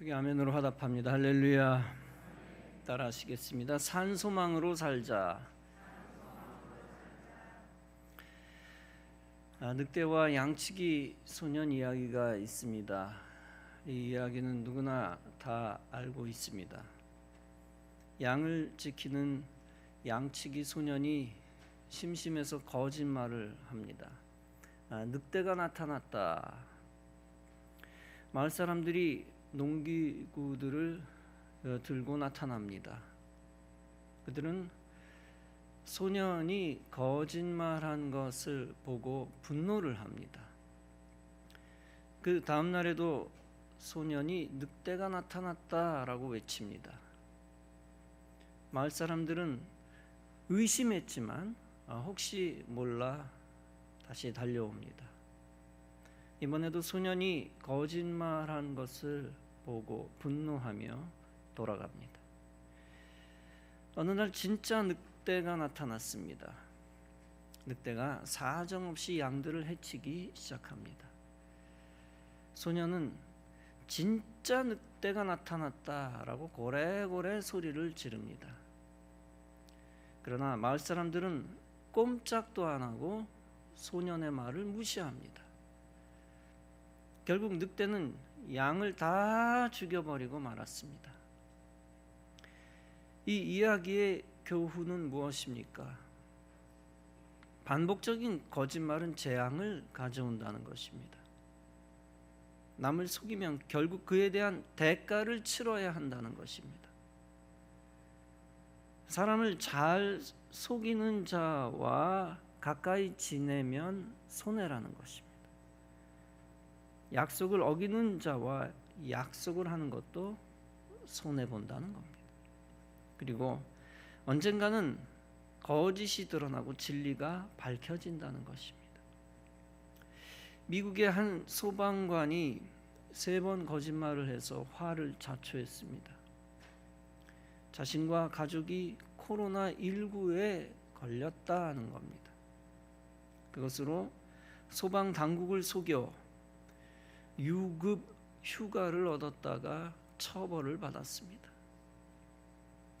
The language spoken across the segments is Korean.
크게 아멘으로 화답합니다. 할렐루야. 따라하시겠습니다. 산소망으로 살자. 아, 늑대와 양치기 소년 이야기가 있습니다. 이 이야기는 누구나 다 알고 있습니다. 양을 지키는 양치기 소년이 심심해서 거짓말을 합니다. 아, 늑대가 나타났다. 마을 사람들이 농기구들을 어, 들고 나타납니다. 그들은 소년이 거짓말한 것을 보고 분노를 합니다. 그 다음 날에도 소년이 늑대가 나타났다라고 외칩니다. 마을 사람들은 의심했지만 아, 혹시 몰라 다시 달려옵니다. 이번에도 소년이 거짓말한 것을 보고 분노하며 돌아갑니다. 어느 날 진짜 늑대가 나타났습니다. 늑대가 사정없이 양들을 해치기 시작합니다. 소년은 진짜 늑대가 나타났다라고 고래고래 소리를 지릅니다. 그러나 마을 사람들은 꼼짝도 안 하고 소년의 말을 무시합니다. 결국 늑대는 양을 다 죽여버리고 말았습니다. 이 이야기의 교훈은 무엇입니까? 반복적인 거짓말은 재앙을 가져온다는 것입니다. 남을 속이면 결국 그에 대한 대가를 치러야 한다는 것입니다. 사람을 잘 속이는 자와 가까이 지내면 손해라는 것입니다. 약속을 어기는 자와 약속을 하는 것도 손해 본다는 겁니다. 그리고 언젠가는 거짓이 드러나고 진리가 밝혀진다는 것입니다. 미국의 한 소방관이 세 번 거짓말을 해서 화를 자초했습니다. 자신과 가족이 코로나 19에 걸렸다는 겁니다. 그것으로 소방 당국을 속여 유급 휴가를 얻었다가 처벌을 받았습니다.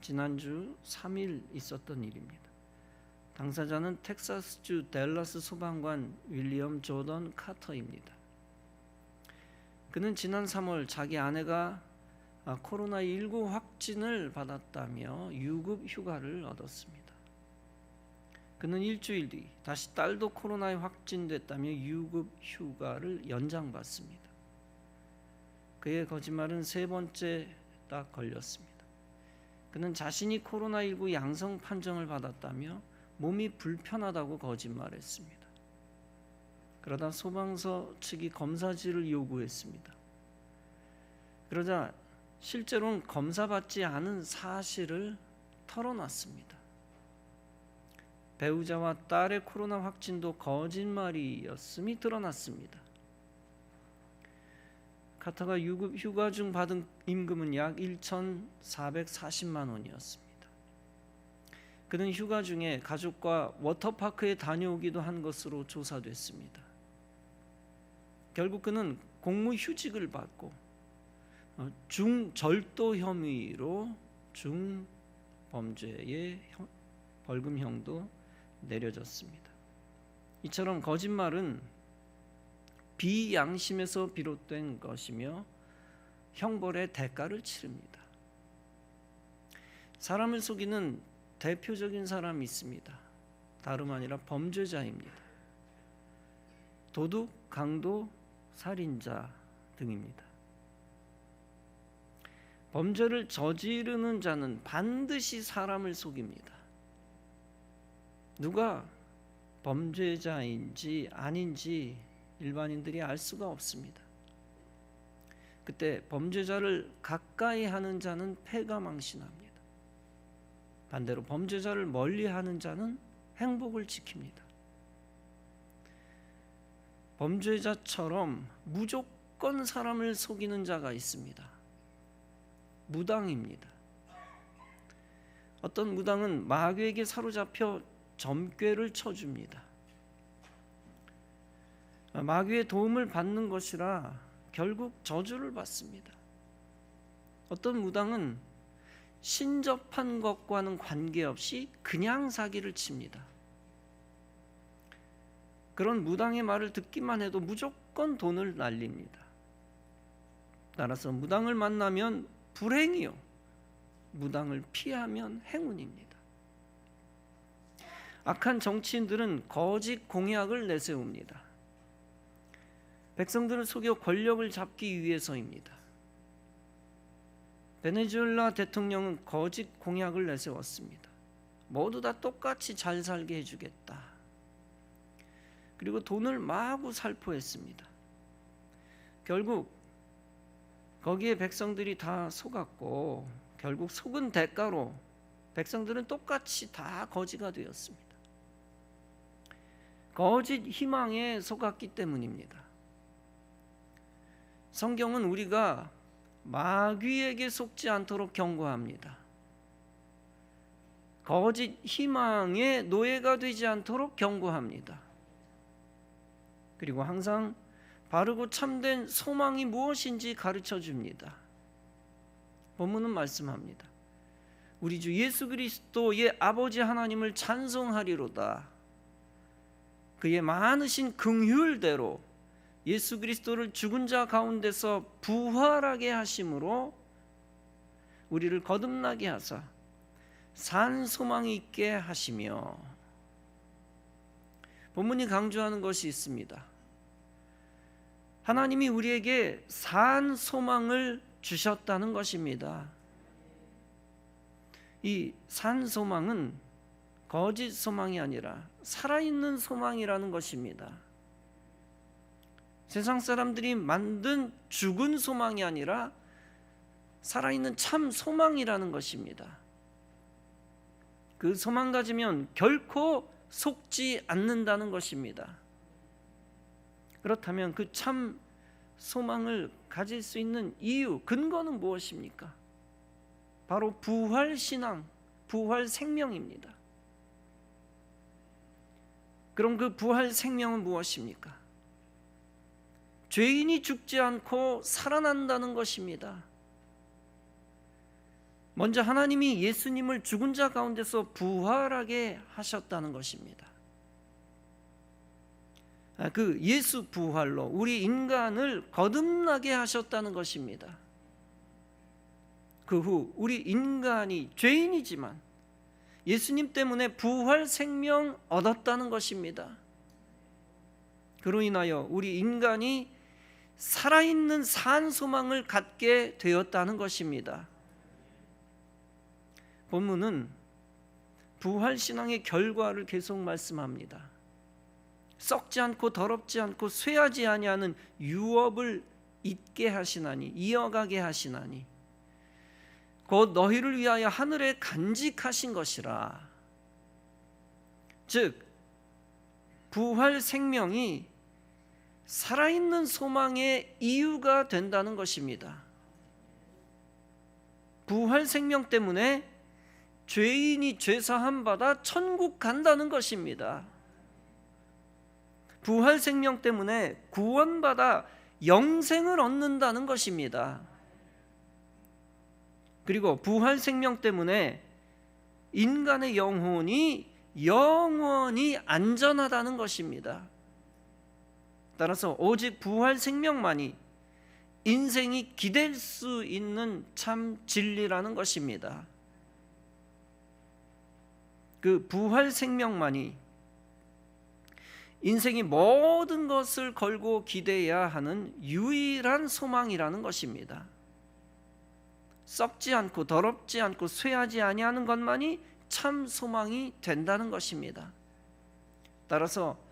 지난주 3일 있었던 일입니다. 당사자는 텍사스주 댈러스 소방관 윌리엄 조던 카터입니다. 그는 지난 3월 자기 아내가 아, 코로나19 확진을 받았다며 유급 휴가를 얻었습니다. 그는 일주일 뒤 다시 딸도 코로나에 확진됐다며 유급 휴가를 연장받습니다. 그의 거짓말은 세 번째 딱 걸렸습니다. 그는 자신이 코로나19 양성 판정을 받았다며 몸이 불편하다고 거짓말했습니다. 그러다 소방서 측이 검사지를 요구했습니다. 그러자 실제로는 검사받지 않은 사실을 털어놨습니다. 배우자와 딸의 코로나 확진도 거짓말이었음이 드러났습니다. 카타가 휴가 중 받은 임금은 약 1,440만 원이었습니다. 그는 휴가 중에 가족과 워터파크에 다녀오기도 한 것으로 조사됐습니다. 결국 그는 공무 휴직을 받고 어, 중절도 혐의로 중범죄의 벌금형도 내려졌습니다. 이처럼 거짓말은 비양심에서 비롯된 것이며 형벌의 대가를 치릅니다. 사람을 속이는 대표적인 사람이 있습니다. 다름 아니라 범죄자입니다. 도둑, 강도, 살인자 등입니다. 범죄를 저지르는 자는 반드시 사람을 속입니다. 누가 범죄자인지 아닌지 일반인들이 알 수가 없습니다. 그때 범죄자를 가까이 하는 자는 패가 망신합니다. 반대로 범죄자를 멀리 하는 자는 행복을 지킵니다. 범죄자처럼 무조건 사람을 속이는 자가 있습니다. 무당입니다. 어떤 무당은 마귀에게 사로잡혀 점괘를 쳐줍니다. 마귀의 도움을 받는 것이라 결국 저주를 받습니다. 어떤 무당은 신접한 것과는 관계없이 그냥 사기를 칩니다. 그런 무당의 말을 듣기만 해도 무조건 돈을 날립니다. 따라서 무당을 만나면 불행이요. 무당을 피하면 행운입니다. 악한 정치인들은 거짓 공약을 내세웁니다. 백성들을 속여 권력을 잡기 위해서입니다. 베네수엘라 대통령은 거짓 공약을 내세웠습니다. 모두 다 똑같이 잘 살게 해주겠다. 그리고 돈을 마구 살포했습니다. 결국 거기에 백성들이 다 속았고 결국 속은 대가로 백성들은 똑같이 다 거지가 되었습니다. 거짓 희망에 속았기 때문입니다. 성경은 우리가 마귀에게 속지 않도록 경고합니다. 거짓 희망의 노예가 되지 않도록 경고합니다. 그리고 항상 바르고 참된 소망이 무엇인지 가르쳐 줍니다. 본문은 말씀합니다. 우리 주 예수 그리스도의 아버지 하나님을 찬송하리로다. 그의 많으신 긍휼대로 예수 그리스도를 죽은 자 가운데서 부활하게 하심으로 우리를 거듭나게 하사 산 소망이 있게 하시며 본문이 강조하는 것이 있습니다. 하나님이 우리에게 산 소망을 주셨다는 것입니다. 이 산 소망은 거짓 소망이 아니라 살아있는 소망이라는 것입니다. 세상 사람들이 만든 죽은 소망이 아니라 살아있는 참 소망이라는 것입니다. 그 소망 가지면 결코 속지 않는다는 것입니다. 그렇다면 그 참 소망을 가질 수 있는 이유, 근거는 무엇입니까? 바로 부활 신앙, 부활 생명입니다. 그럼 그 부활 생명은 무엇입니까? 죄인이 죽지 않고 살아난다는 것입니다. 먼저 하나님이 예수님을 죽은 자 가운데서 부활하게 하셨다는 것입니다. 아, 그 예수 부활로 우리 인간을 거듭나게 하셨다는 것입니다. 그 후 우리 인간이 죄인이지만 예수님 때문에 부활 생명 얻었다는 것입니다. 그로 인하여 우리 인간이 살아있는 산 소망을 갖게 되었다는 것입니다. 본문은 부활 신앙의 결과를 계속 말씀합니다. 썩지 않고 더럽지 않고 쇠하지 아니하는 유업을 잊게 하시나니 이어가게 하시나니 곧 너희를 위하여 하늘에 간직하신 것이라 즉 부활 생명이 살아있는 소망의 이유가 된다는 것입니다. 부활 생명 때문에 죄인이 죄사함 받아 천국 간다는 것입니다. 부활 생명 때문에 구원받아 영생을 얻는다는 것입니다. 그리고 부활 생명 때문에 인간의 영혼이 영원히 안전하다는 것입니다. 따라서 오직 부활 생명만이 인생이 기댈 수 있는 참 진리라는 것입니다. 그 부활 생명만이 인생이 모든 것을 걸고 기대야 하는 유일한 소망이라는 것입니다. 썩지 않고 더럽지 않고 쇠하지 아니하는 것만이 참 소망이 된다는 것입니다. 따라서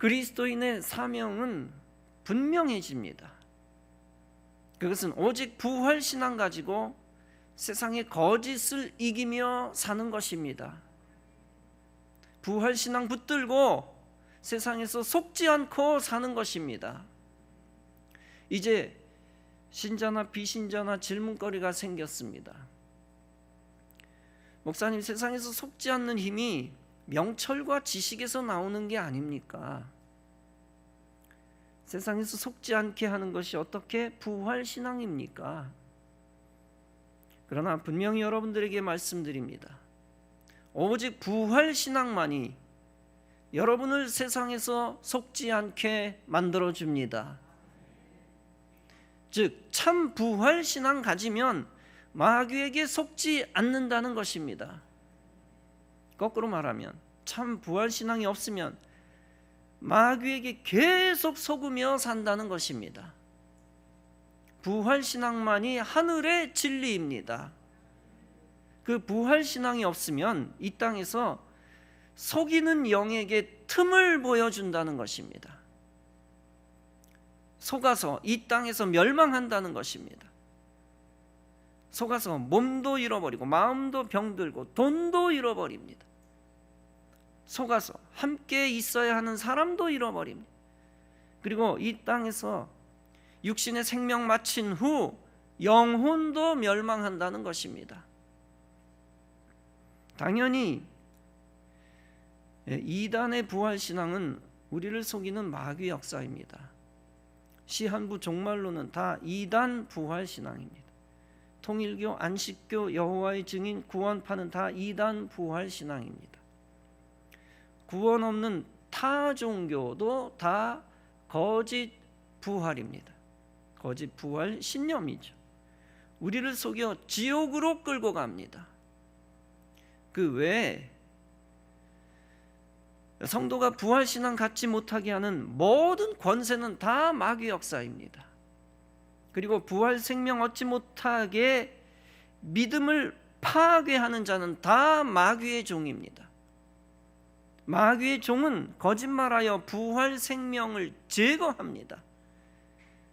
그리스도인의 사명은 분명해집니다. 그것은 오직 부활 신앙 가지고 세상의 거짓을 이기며 사는 것입니다. 부활 신앙 붙들고 세상에서 속지 않고 사는 것입니다. 이제 신자나 비신자나 질문거리가 생겼습니다. 목사님 세상에서 속지 않는 힘이 명철과 지식에서 나오는 게 아닙니까? 세상에서 속지 않게 하는 것이 어떻게 부활 신앙입니까? 그러나 분명히 여러분들에게 말씀드립니다. 오직 부활 신앙만이 여러분을 세상에서 속지 않게 만들어 줍니다. 즉, 참 부활 신앙 가지면 마귀에게 속지 않는다는 것입니다. 거꾸로 말하면 참 부활 신앙이 없으면 마귀에게 계속 속으며 산다는 것입니다. 부활 신앙만이 하늘의 진리입니다. 그 부활 신앙이 없으면 이 땅에서 속이는 영에게 틈을 보여준다는 것입니다. 속아서 이 땅에서 멸망한다는 것입니다. 속아서 몸도 잃어버리고 마음도 병들고 돈도 잃어버립니다. 속아서 함께 있어야 하는 사람도 잃어버립니다. 그리고 이 땅에서 육신의 생명 마친 후 영혼도 멸망한다는 것입니다. 당연히 이단의 부활 신앙은 우리를 속이는 마귀 역사입니다. 시한부 종말로는 다 이단 부활 신앙입니다. 통일교, 안식교, 여호와의 증인, 구원파는 다 이단 부활 신앙입니다. 구원 없는 타 종교도 다 거짓 부활입니다. 거짓 부활 신념이죠. 우리를 속여 지옥으로 끌고 갑니다. 그 외에 성도가 부활 신앙 갖지 못하게 하는 모든 권세는 다 마귀 역사입니다. 그리고 부활 생명 얻지 못하게 믿음을 파괴하는 자는 다 마귀의 종입니다. 마귀의 종은 거짓말하여 부활 생명을 제거합니다.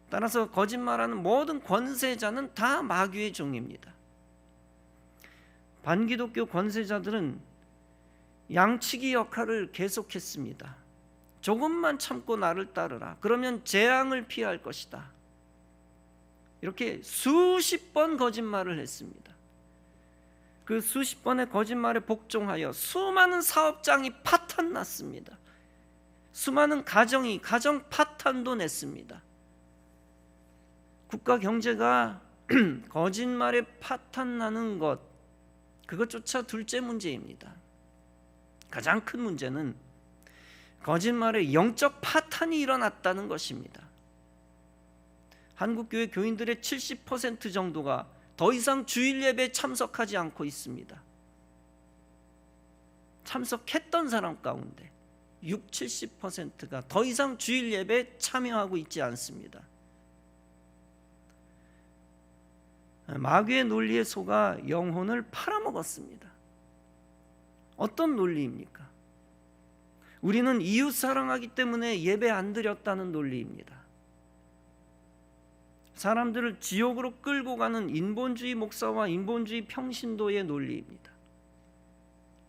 따라서 거짓말하는 모든 권세자는 다 마귀의 종입니다. 반기독교 권세자들은 양치기 역할을 계속했습니다. 조금만 참고 나를 따르라. 그러면 재앙을 피할 것이다. 이렇게 수십 번 거짓말을 했습니다. 그 수십 번의 거짓말에 복종하여 수많은 사업장이 파탄 났습니다. 수많은 가정이 가정 파탄도 냈습니다. 국가 경제가 거짓말에 파탄 나는 것 그것조차 둘째 문제입니다. 가장 큰 문제는 거짓말에 영적 파탄이 일어났다는 것입니다. 한국 교회 교인들의 70% 정도가 더 이상 주일 예배에 참석하지 않고 있습니다. 참석했던 사람 가운데 6, 70%가 더 이상 주일 예배에 참여하고 있지 않습니다. 마귀의 논리에 속아 영혼을 팔아먹었습니다. 어떤 논리입니까? 우리는 이웃 사랑하기 때문에 예배 안 드렸다는 논리입니다. 사람들을 지옥으로 끌고 가는 인본주의 목사와 인본주의 평신도의 논리입니다.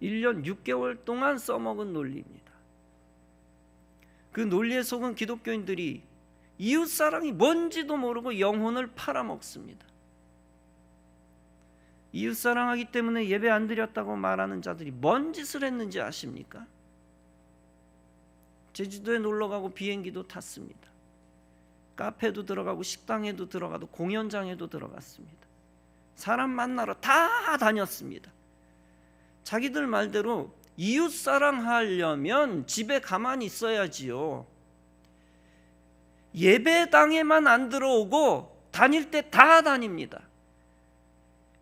1년 6개월 동안 써먹은 논리입니다. 그 논리에 속은 기독교인들이 이웃 사랑이 뭔지도 모르고 영혼을 팔아먹습니다. 이웃 사랑하기 때문에 예배 안 드렸다고 말하는 자들이 뭔 짓을 했는지 아십니까? 제주도에 놀러 가고 비행기도 탔습니다. 카페도 들어가고 식당에도 들어가도 공연장에도 들어갔습니다. 사람 만나러 다 다녔습니다. 자기들 말대로 이웃 사랑하려면 집에 가만히 있어야지요. 예배당에만 안 들어오고 다닐 때 다 다닙니다.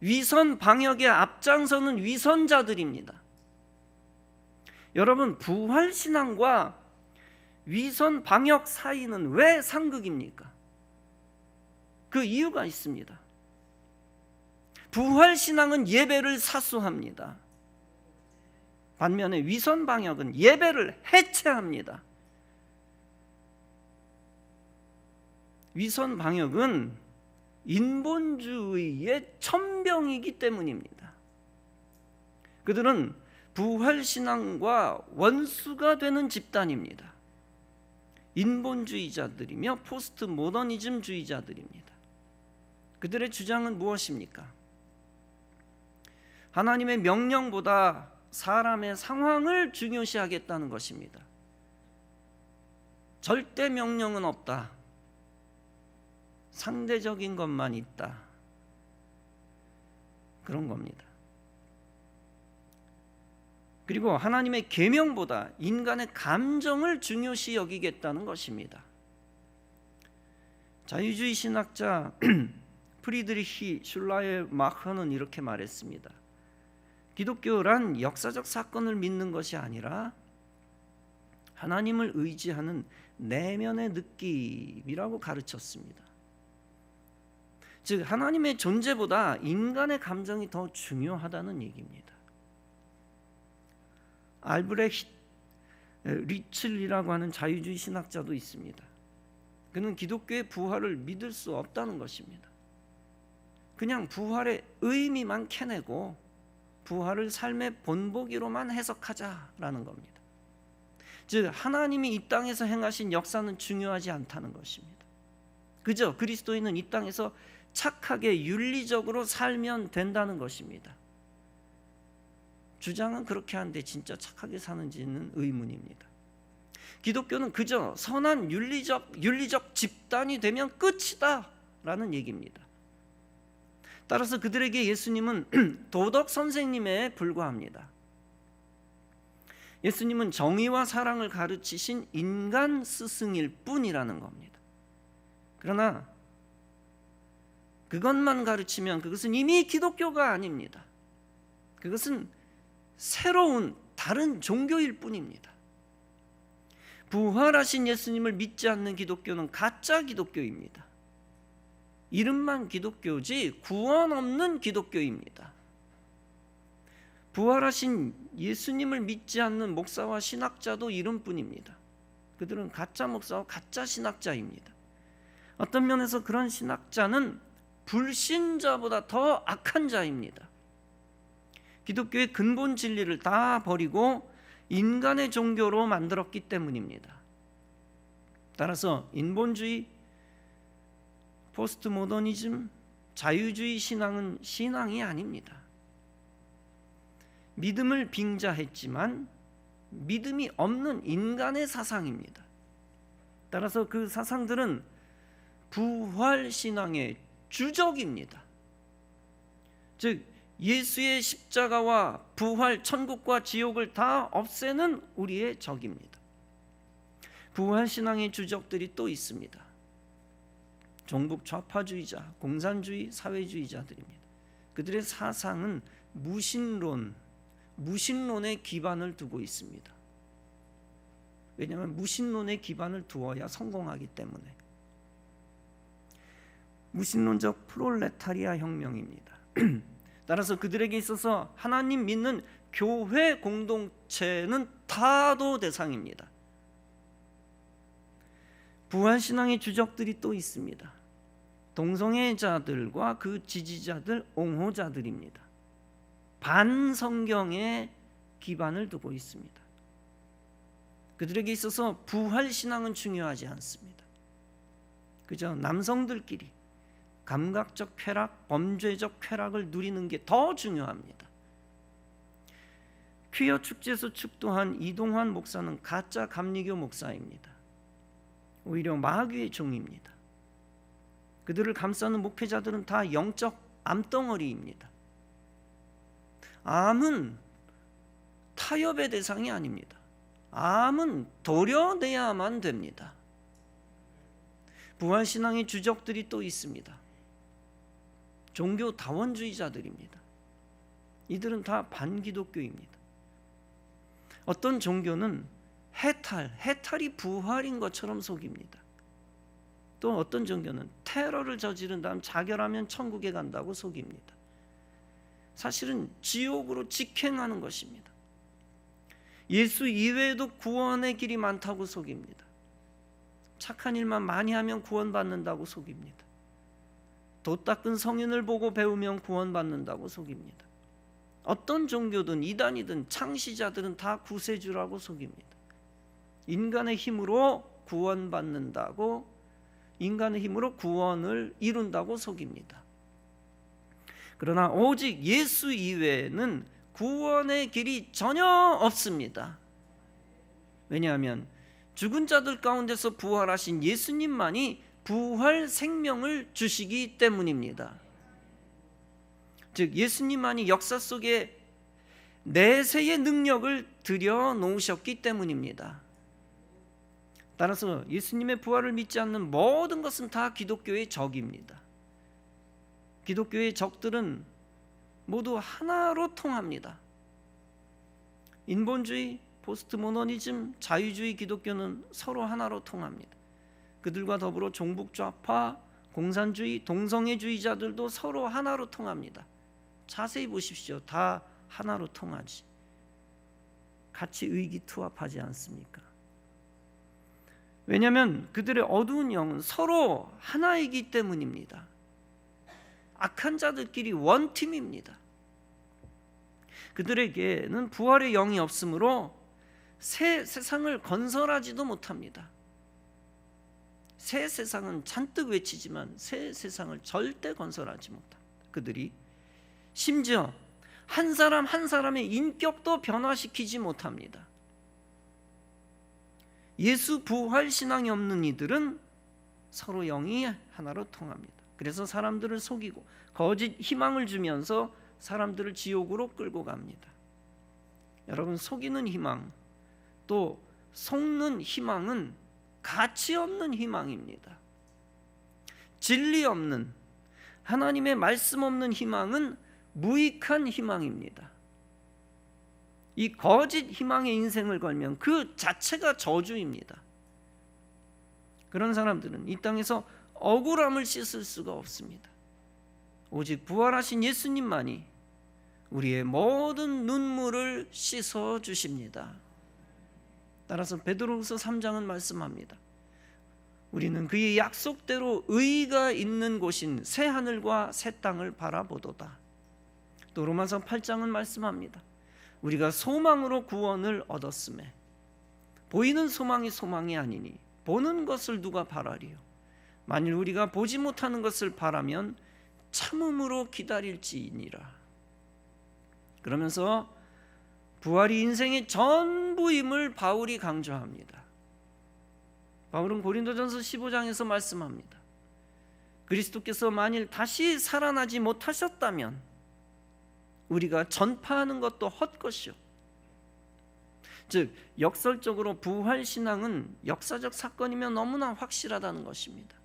위선 방역에 앞장서는 위선자들입니다. 여러분 부활 신앙과 위선 방역 사이는 왜 상극입니까? 그 이유가 있습니다. 부활 신앙은 예배를 사수합니다. 반면에 위선 방역은 예배를 해체합니다. 위선 방역은 인본주의의 천병이기 때문입니다. 그들은 부활 신앙과 원수가 되는 집단입니다. 인본주의자들이며 포스트 모더니즘주의자들입니다. 그들의 주장은 무엇입니까? 하나님의 명령보다 사람의 상황을 중요시하겠다는 것입니다. 절대 명령은 없다. 상대적인 것만 있다. 그런 겁니다. 그리고 하나님의 계명보다 인간의 감정을 중요시 여기겠다는 것입니다. 자유주의 신학자 프리드리히 슐라의 마흐는 이렇게 말했습니다. 기독교란 역사적 사건을 믿는 것이 아니라 하나님을 의지하는 내면의 느낌이라고 가르쳤습니다. 즉 하나님의 존재보다 인간의 감정이 더 중요하다는 얘기입니다. 알브레히트 리틀이라고 하는 자유주의 신학자도 있습니다. 그는 기독교의 부활을 믿을 수 없다는 것입니다. 그냥 부활의 의미만 캐내고 부활을 삶의 본보기로만 해석하자라는 겁니다. 즉 하나님이 이 땅에서 행하신 역사는 중요하지 않다는 것입니다. 그저 그리스도인은 이 땅에서 착하게 윤리적으로 살면 된다는 것입니다. 주장은 그렇게 하는데 진짜 착하게 사는지는 의문입니다. 기독교는 그저 선한 윤리적 윤리적 집단이 되면 끝이다라는 얘기입니다. 따라서 그들에게 예수님은 도덕 선생님에 불과합니다. 예수님은 정의와 사랑을 가르치신 인간 스승일 뿐이라는 겁니다. 그러나 그것만 가르치면 그것은 이미 기독교가 아닙니다. 그것은 새로운 다른 종교일 뿐입니다. 부활하신 예수님을 믿지 않는 기독교는 가짜 기독교입니다. 이름만 기독교지 구원 없는 기독교입니다. 부활하신 예수님을 믿지 않는 목사와 신학자도 이름뿐입니다. 그들은 가짜 목사와 가짜 신학자입니다. 어떤 면에서 그런 신학자는 불신자보다 더 악한 자입니다. 기독교의 근본 진리를 다 버리고 인간의 종교로 만들었기 때문입니다. 따라서 인본주의, 포스트 모더니즘, 자유주의 신앙은 신앙이 아닙니다. 믿음을 빙자했지만 믿음이 없는 인간의 사상입니다. 따라서 그 사상들은 부활 신앙의 주적입니다. 즉 예수의 십자가와 부활 천국과 지옥을 다 없애는 우리의 적입니다. 부활 신앙의 주적들이 또 있습니다. 종북 좌파주의자, 공산주의 사회주의자들입니다. 그들의 사상은 무신론, 무신론에 기반을 두고 있습니다. 왜냐하면 무신론에 기반을 두어야 성공하기 때문에. 무신론적 프롤레타리아 혁명입니다. 따라서 그들에게 있어서 하나님 믿는 교회 공동체는 타도 대상입니다. 부활 신앙의 주적들이 또 있습니다. 동성애자들과 그 지지자들, 옹호자들입니다. 반성경에 기반을 두고 있습니다. 그들에게 있어서 부활 신앙은 중요하지 않습니다. 그저 남성들끼리 감각적 쾌락, 범죄적 쾌락을 누리는 게 더 중요합니다. 퀴어 축제에서 축도한 이동환 목사는 가짜 감리교 목사입니다. 오히려 마귀의 종입니다. 그들을 감싸는 목회자들은 다 영적 암덩어리입니다. 암은 타협의 대상이 아닙니다. 암은 도려내야만 됩니다. 부활신앙의 주적들이 또 있습니다. 종교 다원주의자들입니다. 이들은 다 반기독교입니다. 어떤 종교는 해탈, 해탈이 부활인 것처럼 속입니다. 또 어떤 종교는 테러를 저지른 다음 자결하면 천국에 간다고 속입니다. 사실은 지옥으로 직행하는 것입니다. 예수 이외에도 구원의 길이 많다고 속입니다. 착한 일만 많이 하면 구원받는다고 속입니다. 도 닦은 성인을 보고 배우면 구원받는다고 속입니다. 어떤 종교든 이단이든 창시자들은 다 구세주라고 속입니다. 인간의 힘으로 구원받는다고 인간의 힘으로 구원을 이룬다고 속입니다. 그러나 오직 예수 이외에는 구원의 길이 전혀 없습니다. 왜냐하면 죽은 자들 가운데서 부활하신 예수님만이 부활 생명을 주시기 때문입니다. 즉 예수님만이 역사 속에 내세의 능력을 들여 놓으셨기 때문입니다. 따라서 예수님의 부활을 믿지 않는 모든 것은 다 기독교의 적입니다. 기독교의 적들은 모두 하나로 통합니다. 인본주의, 포스트모더니즘, 자유주의 기독교는 서로 하나로 통합니다. 그들과 더불어 종북 좌파, 공산주의, 동성애주의자들도 서로 하나로 통합니다. 자세히 보십시오. 다 하나로 통하지. 같이 의기투합하지 않습니까? 왜냐하면 그들의 어두운 영은 서로 하나이기 때문입니다. 악한 자들끼리 원 팀입니다. 그들에게는 부활의 영이 없으므로 새 세상을 건설하지도 못합니다. 새 세상은 잔뜩 외치지만 새 세상을 절대 건설하지 못합니다. 그들이 심지어 한 사람 한 사람의 인격도 변화시키지 못합니다. 예수 부활 신앙이 없는 이들은 서로 영이 하나로 통합니다. 그래서 사람들을 속이고 거짓 희망을 주면서 사람들을 지옥으로 끌고 갑니다. 여러분 속이는 희망 또 속는 희망은 가치 없는 희망입니다. 진리 없는 하나님의 말씀 없는 희망은 무익한 희망입니다. 이 거짓 희망의 인생을 걸면 그 자체가 저주입니다. 그런 사람들은 이 땅에서 억울함을 씻을 수가 없습니다. 오직 부활하신 예수님만이 우리의 모든 눈물을 씻어 주십니다. 따라서 베드로후서 3장은 말씀합니다. 우리는 그의 약속대로 의가 있는 곳인 새 하늘과 새 땅을 바라보도다. 또 로마서 8장은 말씀합니다. 우리가 소망으로 구원을 얻었음에 보이는 소망이 소망이 아니니 보는 것을 누가 바라리요 만일 우리가 보지 못하는 것을 바라면 참음으로 기다릴지니라 그러면서 부활이 인생의 전부임을 바울이 강조합니다 바울은 고린도전서 15장에서 말씀합니다 그리스도께서 만일 다시 살아나지 못하셨다면 우리가 전파하는 것도 헛것이요. 즉 역설적으로 부활 신앙은 역사적 사건이면 너무나 확실하다는 것입니다.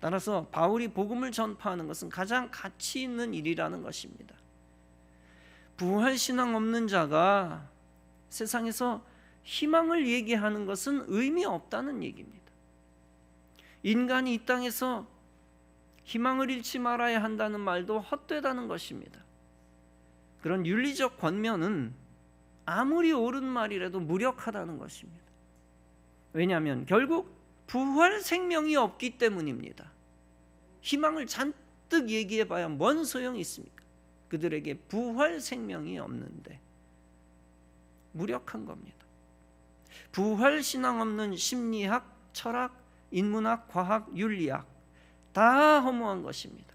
따라서 바울이 복음을 전파하는 것은 가장 가치 있는 일이라는 것입니다. 부활 신앙 없는 자가 세상에서 희망을 얘기하는 것은 의미 없다는 얘기입니다. 인간이 이 땅에서 희망을 잃지 말아야 한다는 말도 헛되다는 것입니다. 그런 윤리적 권면은 아무리 옳은 말이라도 무력하다는 것입니다. 왜냐하면 결국 부활 생명이 없기 때문입니다. 희망을 잔뜩 얘기해봐야 뭔 소용이 있습니까? 그들에게 부활 생명이 없는데 무력한 겁니다. 부활 신앙 없는 심리학, 철학, 인문학, 과학, 윤리학 다 허무한 것입니다.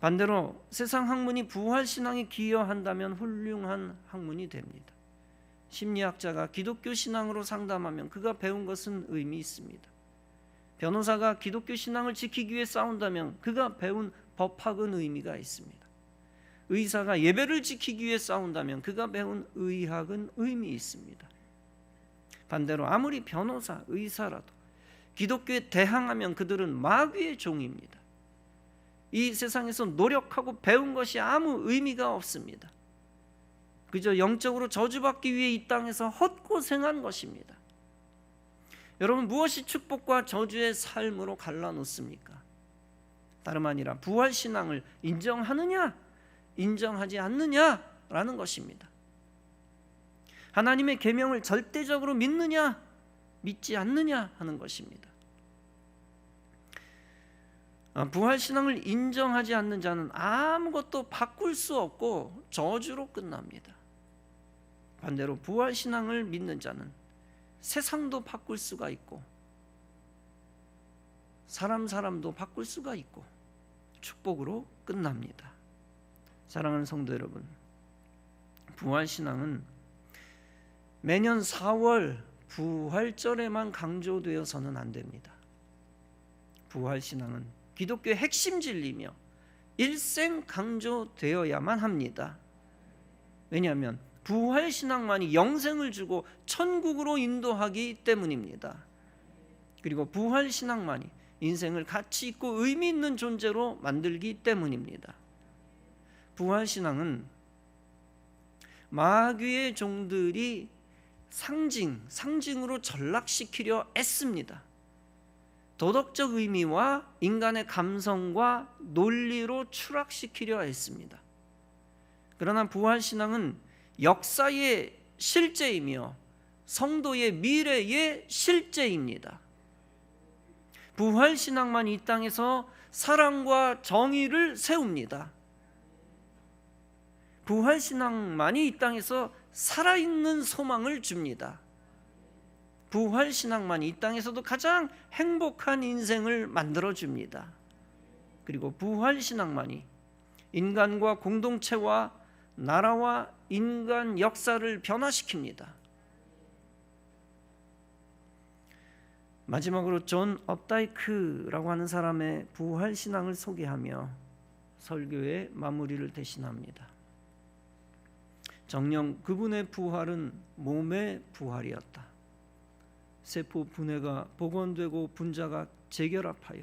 반대로 세상 학문이 부활 신앙에 기여한다면 훌륭한 학문이 됩니다. 심리학자가 기독교 신앙으로 상담하면 그가 배운 것은 의미 있습니다. 변호사가 기독교 신앙을 지키기 위해 싸운다면 그가 배운 법학은 의미가 있습니다. 의사가 예배를 지키기 위해 싸운다면 그가 배운 의학은 의미 있습니다. 반대로 아무리 변호사, 의사라도 기독교에 대항하면 그들은 마귀의 종입니다. 이 세상에서 노력하고 배운 것이 아무 의미가 없습니다. 그저 영적으로 저주받기 위해 이 땅에서 헛고생한 것입니다. 여러분 무엇이 축복과 저주의 삶으로 갈라놓습니까? 다름 아니라 부활 신앙을 인정하느냐, 인정하지 않느냐라는 것입니다. 하나님의 계명을 절대적으로 믿느냐, 믿지 않느냐 하는 것입니다. 아, 부활 신앙을 인정하지 않는 자는 아무것도 바꿀 수 없고 저주로 끝납니다. 반대로 부활 신앙을 믿는 자는 세상도 바꿀 수가 있고 사람 사람도 바꿀 수가 있고 축복으로 끝납니다. 사랑하는 성도 여러분, 부활 신앙은 매년 4월 부활절에만 강조되어서는 안 됩니다. 부활 신앙은 기독교의 핵심 진리며 일생 강조되어야만 합니다. 왜냐하면 부활 신앙만이 영생을 주고 천국으로 인도하기 때문입니다. 그리고 부활 신앙만이 인생을 가치 있고 의미 있는 존재로 만들기 때문입니다. 부활 신앙은 마귀의 종들이 상징, 상징으로 전락시키려 애씁니다. 도덕적 의미와 인간의 감성과 논리로 추락시키려 했습니다. 그러나 부활 신앙은 역사의 실제이며 성도의 미래의 실제입니다. 부활 신앙만 이 땅에서 사랑과 정의를 세웁니다. 부활 신앙만이 이 땅에서 살아있는 소망을 줍니다. 부활 신앙만이 이 땅에서도 가장 행복한 인생을 만들어 줍니다. 그리고 부활 신앙만이 인간과 공동체와 나라와 인간 역사를 변화시킵니다. 마지막으로 존 업다이크라고 하는 사람의 부활 신앙을 소개하며 설교의 마무리를 대신합니다. 정령 그분의 부활은 몸의 부활이었다. 세포 분해가 복원되고 분자가 재결합하여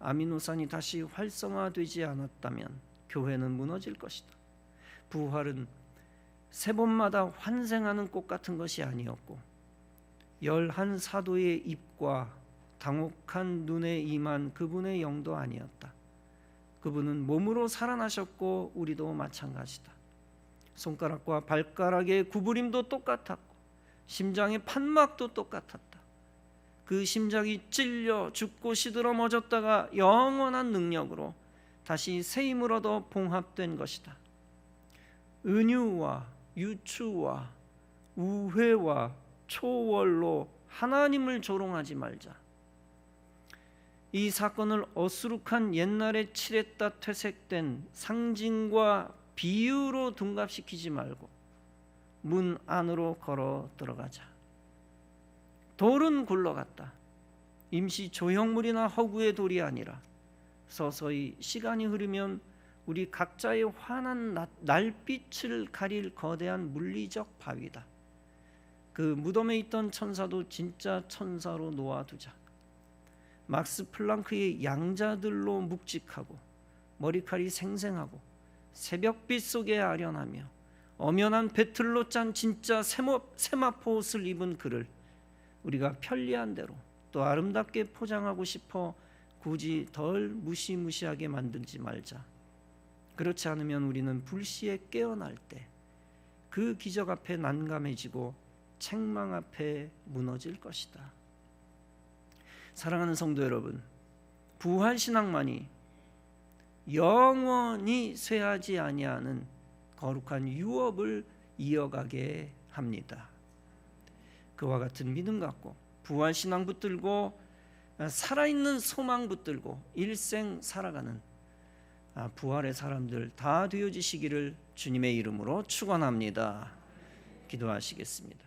아미노산이 다시 활성화되지 않았다면 교회는 무너질 것이다. 부활은 세 번마다 환생하는 꽃 같은 것이 아니었고 열한 사도의 입과 당혹한 눈에 임한 그분의 영도 아니었다. 그분은 몸으로 살아나셨고 우리도 마찬가지다. 손가락과 발가락의 구부림도 똑같았고 심장의 판막도 똑같았다. 그 심장이 찔려 죽고 시들어머졌다가 영원한 능력으로 다시 새 힘을 얻어 봉합된 것이다. 은유와 유추와 우회와 초월로 하나님을 조롱하지 말자. 이 사건을 어수룩한 옛날에 칠했다 퇴색된 상징과 비유로 둔갑시키지 말고 문 안으로 걸어 들어가자. 돌은 굴러갔다. 임시 조형물이나 허구의 돌이 아니라 서서히 시간이 흐르면 우리 각자의 환한 날- 날빛을 가릴 거대한 물리적 바위다. 그 무덤에 있던 천사도 진짜 천사로 놓아두자. 막스 플랑크의 양자들로 묵직하고 머리칼이 생생하고 새벽빛 속에 아련하며 엄연한 배틀로 짠 진짜 세마포 옷을 입은 그를 우리가 편리한 대로 또 아름답게 포장하고 싶어 굳이 덜 무시무시하게 만들지 말자. 그렇지 않으면 우리는 불시에 깨어날 때 그 기적 앞에 난감해지고 책망 앞에 무너질 것이다. 사랑하는 성도 여러분, 부활 신앙만이 영원히 쇠하지 아니하는 거룩한 유업을 이어가게 합니다. 그와 같은 믿음 갖고 부활 신앙 붙들고 살아있는 소망 붙들고 일생 살아가는 아, 부활의 사람들 다 되어지시기를 주님의 이름으로 축원합니다. 기도하시겠습니다.